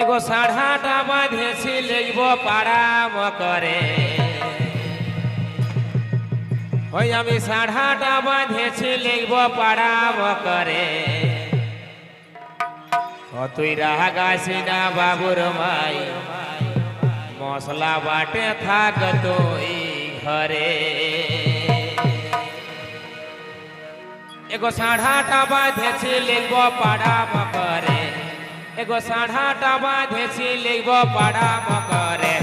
এগো সাড়াটা বাঁধেছি লেগব পাড়াম করে ওই আমি সাড়াটা বাঁধেছি লেগব পাড়াম করে ও তুই রাহা গাছি না বাবুর মাই মশলা বাটে থাক তুই ঘরে। এগো সাড়াটা বাঁধেছি লিখব পাড়া মকরে। এগো সাড়াটা বাঁধেছি লিখব পাড়া মকরে।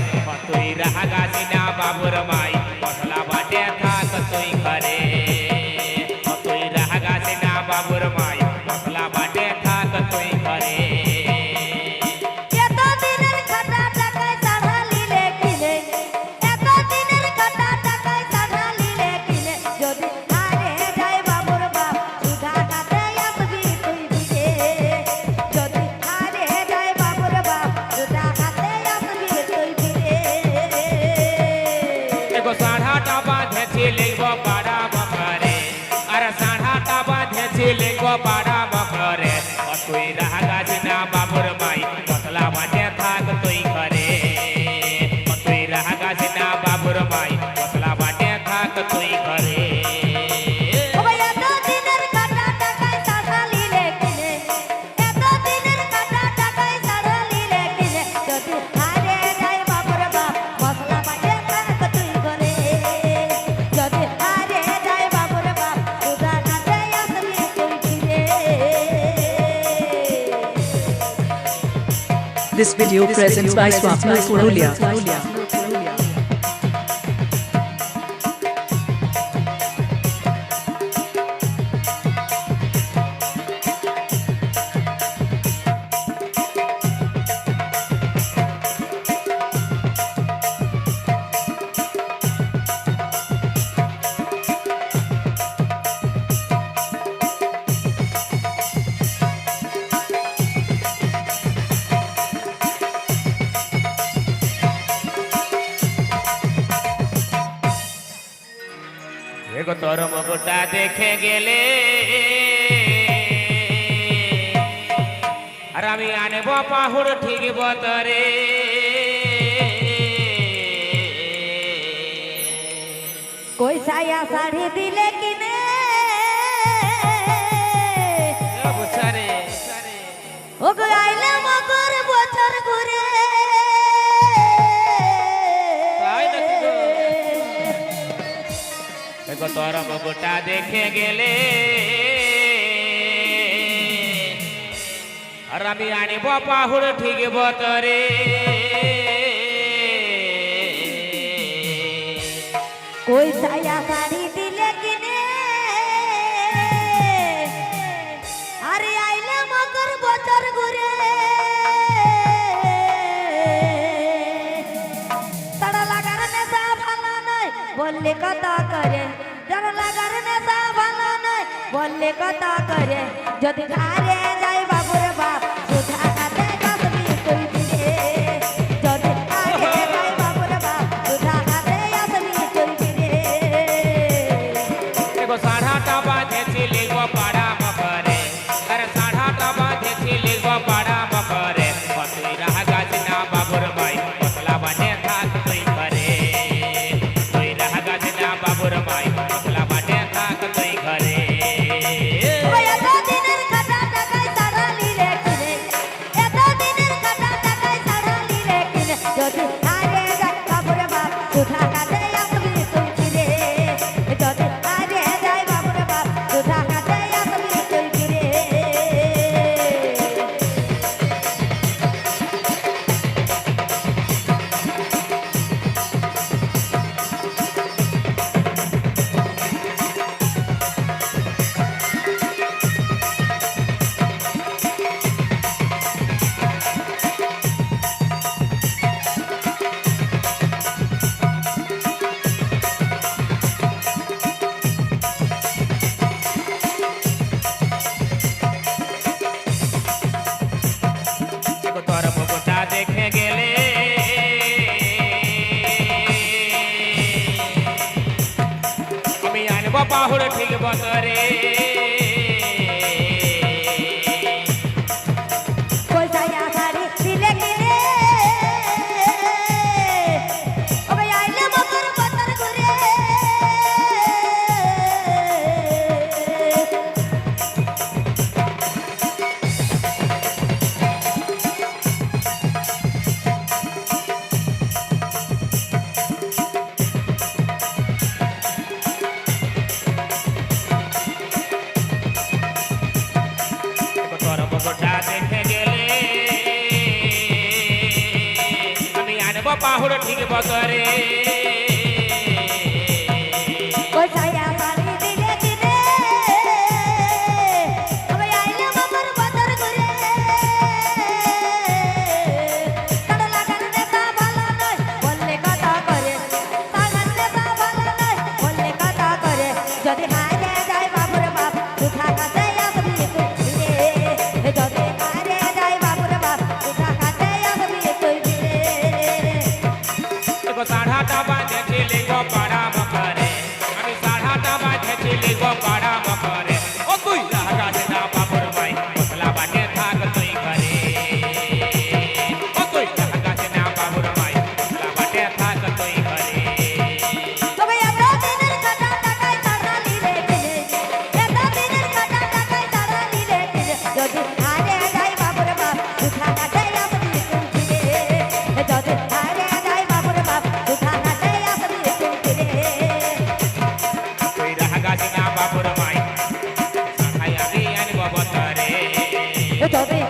তুই রাহা গাছি না বাবুর মাই মশলা বাটে থাক তুই ঘরে। তুই রাহা গাছি না বাবুর মাই পাড়া মকরে ও তুই রাহা গাছি না বাবুর মাই, মশলা বাটে থাক তুই ঘরে। তুই রাহা গাছি না বাবুর মাই, মশলা বাটে থাক তুই ঘরে। This video presents by Swapna Purulia. এগো তোর মুখটা দেখে গেলে। আর আমি আনব পাহুড় ঠিক বতরে। কই ছায়া শাড়ি দিলে কিনে? ও গো আইলে মগর বছর ঘুরে। তোর মুখটা দেখে গেলে। আর আমি আনিব পাহুড় ঠিক বতরে কই সাইয়া শাড়ি कत करे जदि घारे আমি ঠিক বতরে পাহুড় ঠিক বতরে Có.